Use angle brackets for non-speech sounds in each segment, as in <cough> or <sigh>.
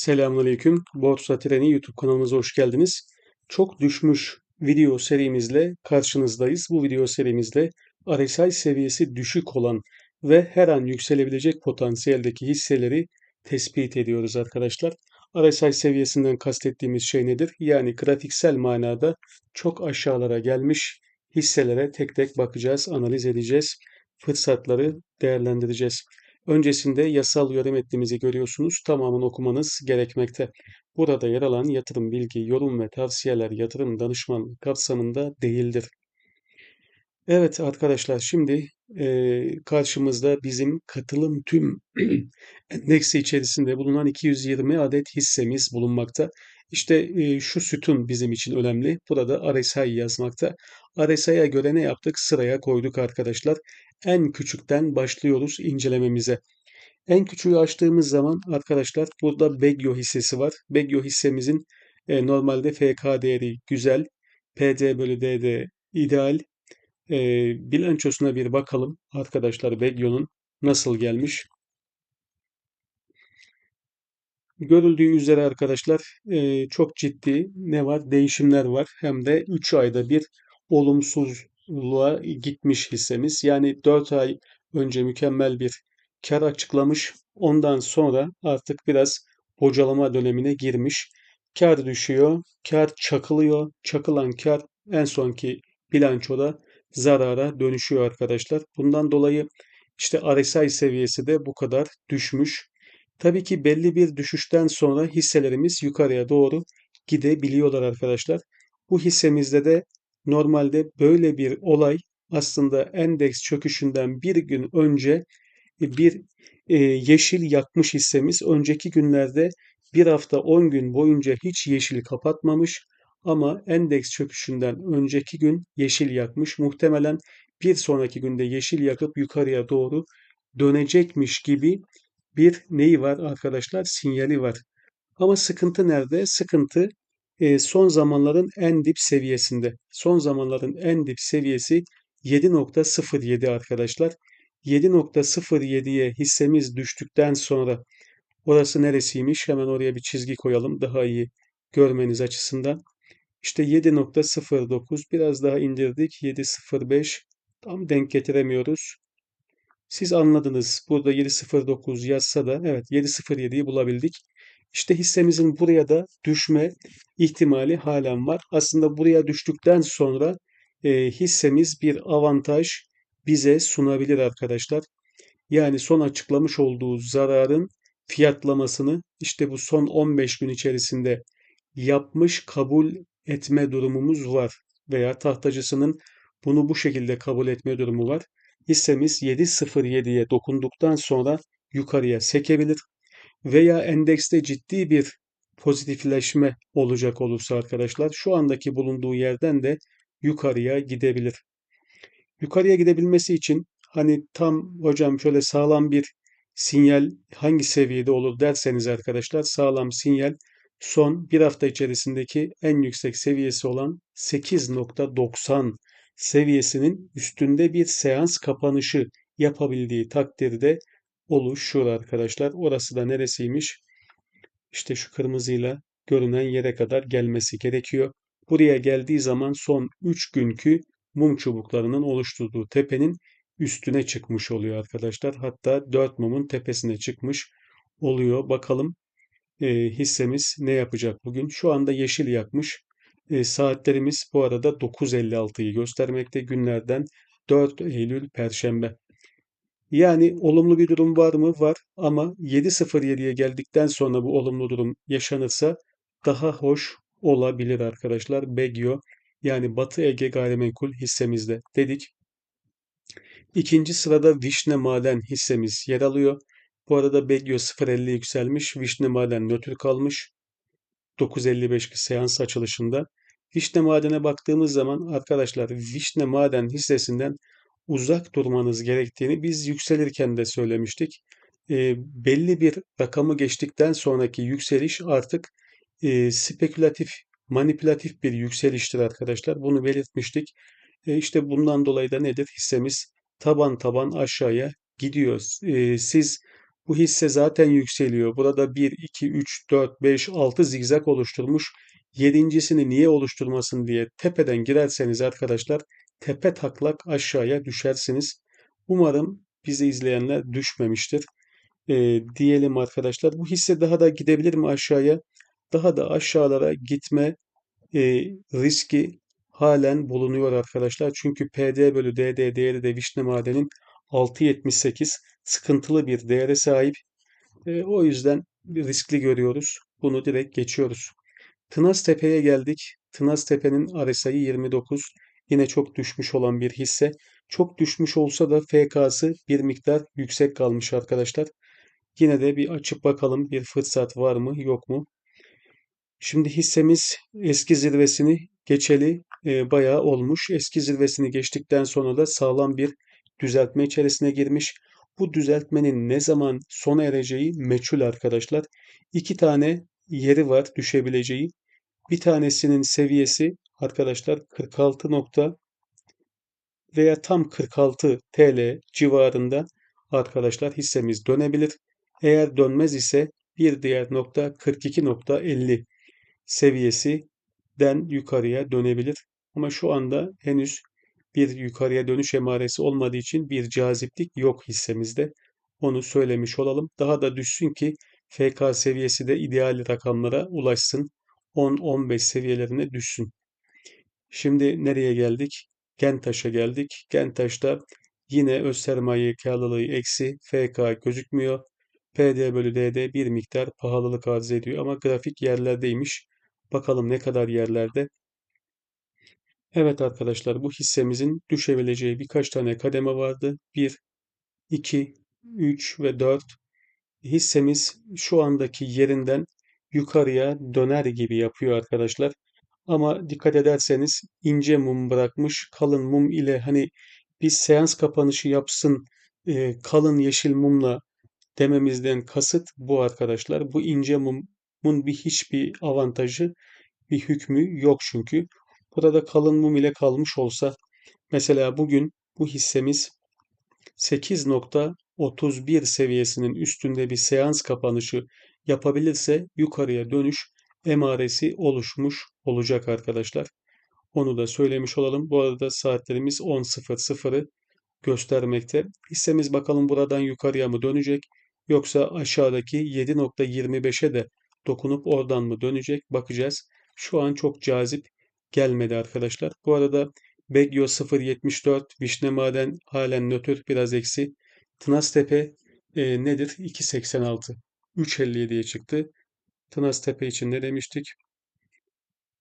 Selamünaleyküm. Borsa Treni YouTube kanalımıza hoş geldiniz. Çok düşmüş video serimizle karşınızdayız. Bu video serimizde RSI seviyesi düşük olan ve her an yükselebilecek potansiyeldeki hisseleri tespit ediyoruz arkadaşlar. RSI seviyesinden kastettiğimiz şey nedir? Yani grafiksel manada çok aşağılara gelmiş hisselere tek tek bakacağız, analiz edeceğiz, fırsatları değerlendireceğiz. Öncesinde yasal uyarı metnimizi görüyorsunuz. Tamamını okumanız gerekmekte. Burada yer alan yatırım bilgi, yorum ve tavsiyeler yatırım danışman kapsamında değildir. Evet arkadaşlar şimdi e, karşımızda bizim katılım tüm <clears throat> endeksi içerisinde bulunan 220 adet hissemiz bulunmakta. İşte e, şu sütun bizim için önemli. Burada RSI yazmakta. RSI'ye göre ne yaptık? Sıraya koyduk arkadaşlar. En küçükten başlıyoruz incelememize. En küçüğü açtığımız zaman arkadaşlar burada Begyo hissesi var. Begyo hissemizin e, normalde FK değeri güzel. PD bölü DD ideal. E, bilançosuna bir bakalım arkadaşlar Begyo'nun nasıl gelmiş. Görüldüğü üzere arkadaşlar e, çok ciddi ne var? Değişimler var. Hem de 3 ayda bir olumsuzluğa gitmiş hissemiz. Yani 4 ay önce mükemmel bir kar açıklamış. Ondan sonra artık biraz bocalama dönemine girmiş. Kar düşüyor, kar çakılıyor. Çakılan kar en sonki bilançoda zarara dönüşüyor arkadaşlar. Bundan dolayı işte RSI seviyesi de bu kadar düşmüş. Tabii ki belli bir düşüşten sonra hisselerimiz yukarıya doğru gidebiliyorlar arkadaşlar. Bu hissemizde de normalde böyle bir olay aslında endeks çöküşünden bir gün önce bir e, yeşil yakmış hissemiz. Önceki günlerde bir hafta 10 gün boyunca hiç yeşil kapatmamış ama endeks çöküşünden önceki gün yeşil yakmış. Muhtemelen bir sonraki günde yeşil yakıp yukarıya doğru dönecekmiş gibi bir neyi var arkadaşlar? Sinyali var. Ama sıkıntı nerede? Sıkıntı e, son zamanların en dip seviyesinde. Son zamanların en dip seviyesi 7.07 arkadaşlar. 7.07'ye hissemiz düştükten sonra orası neresiymiş? Hemen oraya bir çizgi koyalım daha iyi görmeniz açısından. İşte 7.09 biraz daha indirdik. 7.05 tam denk getiremiyoruz. Siz anladınız. Burada 7.09 yazsa da evet 7.07'yi bulabildik. İşte hissemizin buraya da düşme ihtimali halen var. Aslında buraya düştükten sonra e, hissemiz bir avantaj bize sunabilir arkadaşlar. Yani son açıklamış olduğu zararın fiyatlamasını işte bu son 15 gün içerisinde yapmış kabul etme durumumuz var. Veya tahtacısının bunu bu şekilde kabul etme durumu var. Hissemiz 7.07'ye dokunduktan sonra yukarıya sekebilir. Veya endekste ciddi bir pozitifleşme olacak olursa arkadaşlar şu andaki bulunduğu yerden de yukarıya gidebilir. Yukarıya gidebilmesi için hani tam hocam şöyle sağlam bir sinyal hangi seviyede olur derseniz arkadaşlar sağlam sinyal son bir hafta içerisindeki en yüksek seviyesi olan 8.90 seviyesinin üstünde bir seans kapanışı yapabildiği takdirde oluşur arkadaşlar. Orası da neresiymiş? İşte şu kırmızıyla görünen yere kadar gelmesi gerekiyor. Buraya geldiği zaman son 3 günkü mum çubuklarının oluşturduğu tepenin üstüne çıkmış oluyor arkadaşlar. Hatta 4 mumun tepesine çıkmış oluyor. Bakalım e, hissemiz ne yapacak bugün? Şu anda yeşil yakmış. E, saatlerimiz bu arada 9.56'yı göstermekte günlerden 4 Eylül Perşembe. Yani olumlu bir durum var mı? Var ama 7.07'ye geldikten sonra bu olumlu durum yaşanırsa daha hoş olabilir arkadaşlar. Begyo yani Batı Ege gayrimenkul hissemizde dedik. İkinci sırada Vişne Maden hissemiz yer alıyor. Bu arada Begyo 0.50 yükselmiş. Vişne Maden nötr kalmış. 9.55 seans açılışında. Vişne Maden'e baktığımız zaman arkadaşlar Vişne Maden hissesinden uzak durmanız gerektiğini biz yükselirken de söylemiştik. E, belli bir rakamı geçtikten sonraki yükseliş artık e, spekülatif manipülatif bir yükseliştir arkadaşlar. Bunu belirtmiştik. E işte bundan dolayı da nedir? Hissemiz taban taban aşağıya gidiyor. E, siz Bu hisse zaten yükseliyor. Burada 1, 2, 3, 4, 5, 6 zigzag oluşturmuş. Yedincisini niye oluşturmasın diye tepeden girerseniz arkadaşlar tepe taklak aşağıya düşersiniz. Umarım bizi izleyenler düşmemiştir. Ee, diyelim arkadaşlar. Bu hisse daha da gidebilir mi aşağıya? Daha da aşağılara gitme e, riski halen bulunuyor arkadaşlar. Çünkü PD bölü DD değeri de Vişne Maden'in 6.78 sıkıntılı bir değere sahip. E, o yüzden riskli görüyoruz. Bunu direkt geçiyoruz. Tınaztepe'ye geldik. Tınaztepe'nin RSI'yi 29. Yine çok düşmüş olan bir hisse. Çok düşmüş olsa da FK'sı bir miktar yüksek kalmış arkadaşlar. Yine de bir açıp bakalım bir fırsat var mı yok mu? Şimdi hissemiz eski zirvesini geçeli e, bayağı olmuş. Eski zirvesini geçtikten sonra da sağlam bir düzeltme içerisine girmiş. Bu düzeltmenin ne zaman sona ereceği meçhul arkadaşlar. İki tane yeri var düşebileceği. Bir tanesinin seviyesi arkadaşlar 46 nokta veya tam 46 TL civarında arkadaşlar hissemiz dönebilir. Eğer dönmez ise bir diğer nokta 42.50 seviyesinden yukarıya dönebilir. Ama şu anda henüz bir yukarıya dönüş emaresi olmadığı için bir caziplik yok hissemizde. Onu söylemiş olalım. Daha da düşsün ki FK seviyesi de ideal rakamlara ulaşsın. 10-15 seviyelerine düşsün. Şimdi nereye geldik? Gentaş'a geldik. Gentaş'ta yine öz sermaye karlılığı eksi FK gözükmüyor. PD bölü DD bir miktar pahalılık arz ediyor ama grafik yerlerdeymiş. Bakalım ne kadar yerlerde. Evet arkadaşlar bu hissemizin düşebileceği birkaç tane kademe vardı. 1, 2, 3 ve 4. Hissemiz şu andaki yerinden yukarıya döner gibi yapıyor arkadaşlar. Ama dikkat ederseniz ince mum bırakmış. Kalın mum ile hani bir seans kapanışı yapsın e, kalın yeşil mumla dememizden kasıt bu arkadaşlar. Bu ince mumun bir hiçbir avantajı, bir hükmü yok çünkü. Burada kalın mum ile kalmış olsa mesela bugün bu hissemiz 8.31 seviyesinin üstünde bir seans kapanışı yapabilirse yukarıya dönüş emaresi oluşmuş olacak arkadaşlar. Onu da söylemiş olalım. Bu arada saatlerimiz 10.00'ı göstermekte. Hissemiz bakalım buradan yukarıya mı dönecek yoksa aşağıdaki 7.25'e de dokunup oradan mı dönecek bakacağız. Şu an çok cazip gelmedi arkadaşlar. Bu arada Begyo 0.74, Vişne Maden halen nötr biraz eksi. Tınaztepe e, nedir? 2.86. 3.57'ye çıktı. Tınaztepe için ne demiştik?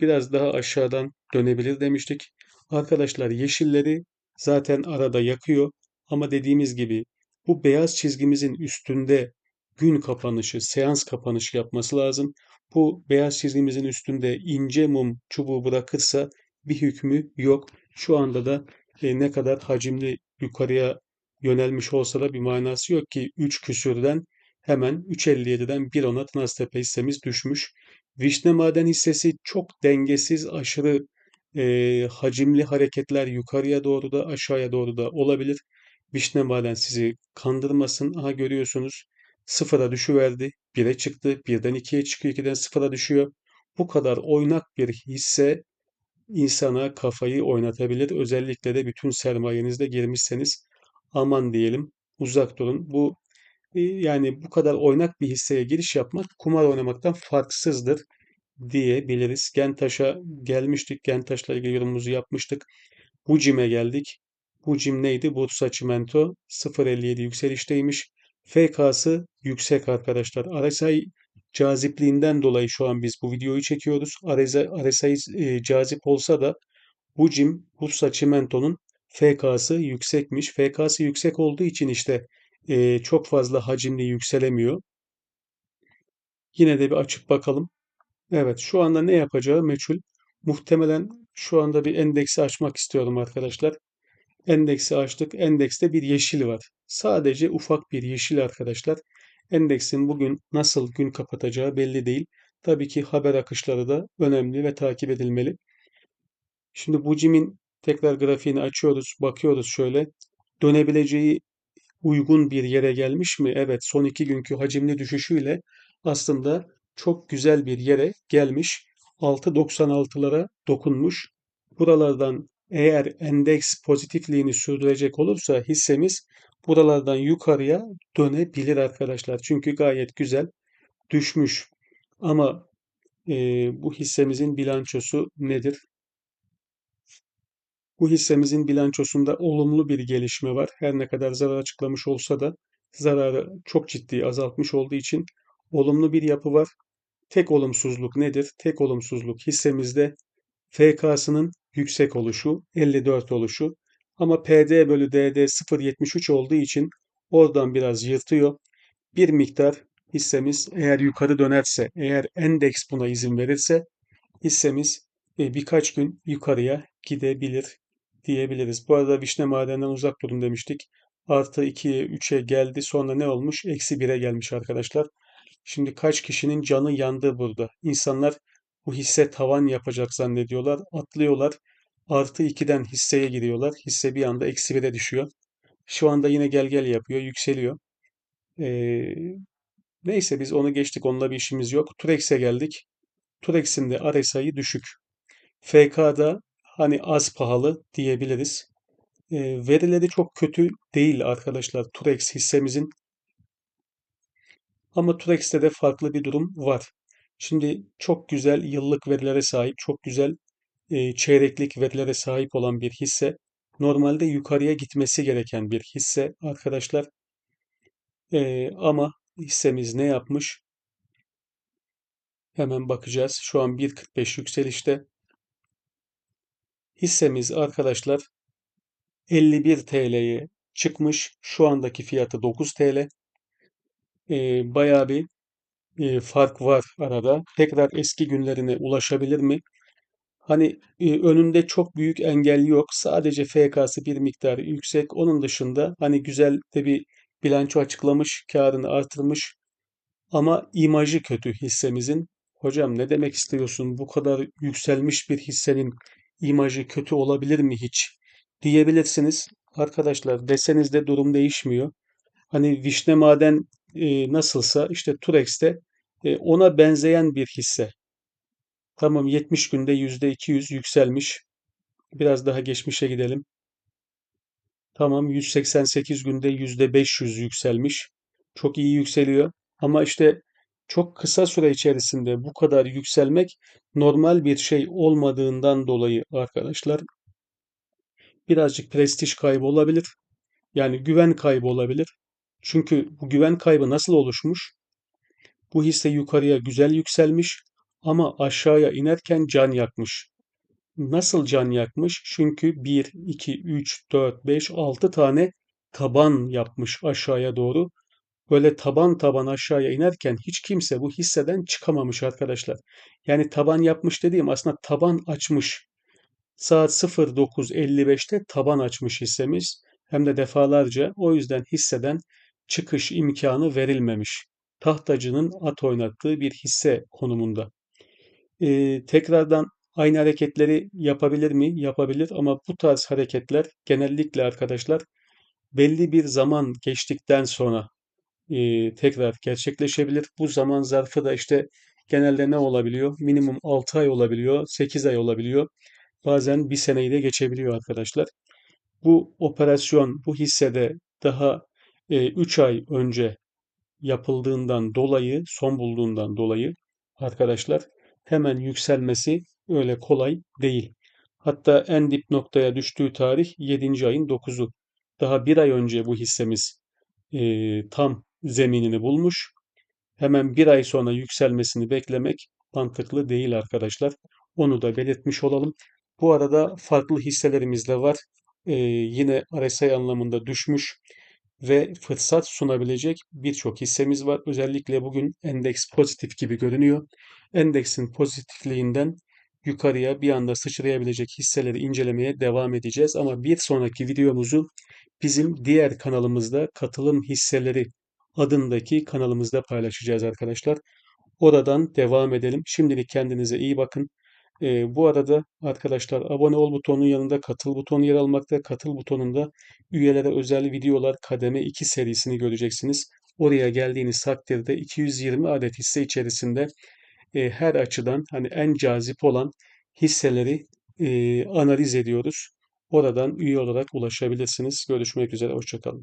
Biraz daha aşağıdan dönebilir demiştik. Arkadaşlar yeşilleri zaten arada yakıyor. Ama dediğimiz gibi bu beyaz çizgimizin üstünde gün kapanışı, seans kapanışı yapması lazım. Bu beyaz çizgimizin üstünde ince mum çubuğu bırakırsa bir hükmü yok. Şu anda da e, ne kadar hacimli yukarıya yönelmiş olsa da bir manası yok ki 3 küsürden hemen 3.57'den 1.10'a Tınaztepe hissemiz düşmüş. Vişne maden hissesi çok dengesiz, aşırı e, hacimli hareketler yukarıya doğru da aşağıya doğru da olabilir. Vişne maden sizi kandırmasın. Aha görüyorsunuz sıfıra düşüverdi. 1'e çıktı. Birden 2'ye çıkıyor. 2'den sıfıra düşüyor. Bu kadar oynak bir hisse insana kafayı oynatabilir. Özellikle de bütün sermayenizde girmişseniz aman diyelim uzak durun. Bu yani bu kadar oynak bir hisseye giriş yapmak kumar oynamaktan farksızdır diyebiliriz. Gentaş'a gelmiştik. Gentaş'la ilgili yorumumuzu yapmıştık. Bucim'e geldik. Bucim neydi? Bursa Çimento 0.57 yükselişteymiş. FK'sı yüksek arkadaşlar. RSI cazipliğinden dolayı şu an biz bu videoyu çekiyoruz. RSI, e, cazip olsa da Bucim Bursa Çimento'nun FK'sı yüksekmiş. FK'sı yüksek olduğu için işte e, çok fazla hacimli yükselemiyor. Yine de bir açıp bakalım. Evet şu anda ne yapacağı meçhul. Muhtemelen şu anda bir endeksi açmak istiyorum arkadaşlar. Endeksi açtık. Endekste bir yeşil var. Sadece ufak bir yeşil arkadaşlar. Endeksin bugün nasıl gün kapatacağı belli değil. Tabii ki haber akışları da önemli ve takip edilmeli. Şimdi bu cimin tekrar grafiğini açıyoruz, bakıyoruz şöyle. Dönebileceği uygun bir yere gelmiş mi? Evet, son iki günkü hacimli düşüşüyle aslında çok güzel bir yere gelmiş. 6.96'lara dokunmuş. Buralardan eğer endeks pozitifliğini sürdürecek olursa hissemiz buralardan yukarıya dönebilir arkadaşlar. Çünkü gayet güzel düşmüş. Ama e, bu hissemizin bilançosu nedir? Bu hissemizin bilançosunda olumlu bir gelişme var. Her ne kadar zarar açıklamış olsa da zararı çok ciddi azaltmış olduğu için olumlu bir yapı var. Tek olumsuzluk nedir? Tek olumsuzluk hissemizde FK'sının yüksek oluşu, 54 oluşu. Ama PD bölü DD 0.73 olduğu için oradan biraz yırtıyor. Bir miktar hissemiz eğer yukarı dönerse, eğer endeks buna izin verirse hissemiz e, birkaç gün yukarıya gidebilir diyebiliriz. Bu arada vişne madeninden uzak durun demiştik. Artı 2'ye 3'e geldi. Sonra ne olmuş? Eksi 1'e gelmiş arkadaşlar. Şimdi kaç kişinin canı yandı burada. İnsanlar bu hisse tavan yapacak zannediyorlar. Atlıyorlar. Artı 2'den hisseye giriyorlar. Hisse bir anda eksi 1'e düşüyor. Şu anda yine gel gel yapıyor. Yükseliyor. Ee, neyse biz onu geçtik. Onunla bir işimiz yok. Turex'e geldik. Turex'in de RSI'yi düşük. FK'da hani az pahalı diyebiliriz. E, verileri çok kötü değil arkadaşlar Turex hissemizin. Ama Turex'te de farklı bir durum var. Şimdi çok güzel yıllık verilere sahip, çok güzel e, çeyreklik verilere sahip olan bir hisse. Normalde yukarıya gitmesi gereken bir hisse arkadaşlar. E, ama hissemiz ne yapmış? Hemen bakacağız. Şu an 1.45 yükselişte. Hissemiz arkadaşlar 51 TL'ye çıkmış. Şu andaki fiyatı 9 TL. Ee, bayağı bir e, fark var arada. Tekrar eski günlerine ulaşabilir mi? Hani e, önünde çok büyük engel yok. Sadece FK'sı bir miktar yüksek. Onun dışında hani güzel de bir bilanço açıklamış, karını artırmış. Ama imajı kötü hissemizin. Hocam ne demek istiyorsun? Bu kadar yükselmiş bir hissenin imajı kötü olabilir mi hiç? Diyebilirsiniz. Arkadaşlar deseniz de durum değişmiyor. Hani Vişne Maden e, nasılsa işte Turex'te e, ona benzeyen bir hisse. Tamam 70 günde %200 yükselmiş. Biraz daha geçmişe gidelim. Tamam 188 günde %500 yükselmiş. Çok iyi yükseliyor. Ama işte çok kısa süre içerisinde bu kadar yükselmek normal bir şey olmadığından dolayı arkadaşlar birazcık prestij kaybı olabilir. Yani güven kaybı olabilir. Çünkü bu güven kaybı nasıl oluşmuş? Bu hisse yukarıya güzel yükselmiş ama aşağıya inerken can yakmış. Nasıl can yakmış? Çünkü 1, 2, 3, 4, 5, 6 tane taban yapmış aşağıya doğru. Böyle taban taban aşağıya inerken hiç kimse bu hisseden çıkamamış arkadaşlar. Yani taban yapmış dediğim aslında taban açmış. Saat 09.55'te taban açmış hissemiz. Hem de defalarca. O yüzden hisseden çıkış imkanı verilmemiş. Tahtacının at oynattığı bir hisse konumunda. Ee, tekrardan aynı hareketleri yapabilir mi? Yapabilir ama bu tarz hareketler genellikle arkadaşlar belli bir zaman geçtikten sonra e, tekrar gerçekleşebilir. Bu zaman zarfı da işte genelde ne olabiliyor? Minimum 6 ay olabiliyor, 8 ay olabiliyor. Bazen bir seneyi de geçebiliyor arkadaşlar. Bu operasyon bu hissede daha e, 3 ay önce yapıldığından dolayı, son bulduğundan dolayı arkadaşlar hemen yükselmesi öyle kolay değil. Hatta en dip noktaya düştüğü tarih 7. ayın 9'u. Daha bir ay önce bu hissemiz e, tam zeminini bulmuş. Hemen bir ay sonra yükselmesini beklemek mantıklı değil arkadaşlar. Onu da belirtmiş olalım. Bu arada farklı hisselerimiz de var. Ee, yine RSI anlamında düşmüş ve fırsat sunabilecek birçok hissemiz var. Özellikle bugün endeks pozitif gibi görünüyor. Endeksin pozitifliğinden yukarıya bir anda sıçrayabilecek hisseleri incelemeye devam edeceğiz. Ama bir sonraki videomuzu bizim diğer kanalımızda katılım hisseleri adındaki kanalımızda paylaşacağız arkadaşlar. Oradan devam edelim. Şimdilik kendinize iyi bakın. E, bu arada arkadaşlar abone ol butonunun yanında katıl butonu yer almakta. Katıl butonunda üyelere özel videolar kademe 2 serisini göreceksiniz. Oraya geldiğiniz takdirde 220 adet hisse içerisinde e, her açıdan hani en cazip olan hisseleri e, analiz ediyoruz. Oradan üye olarak ulaşabilirsiniz. Görüşmek üzere, hoşça kalın.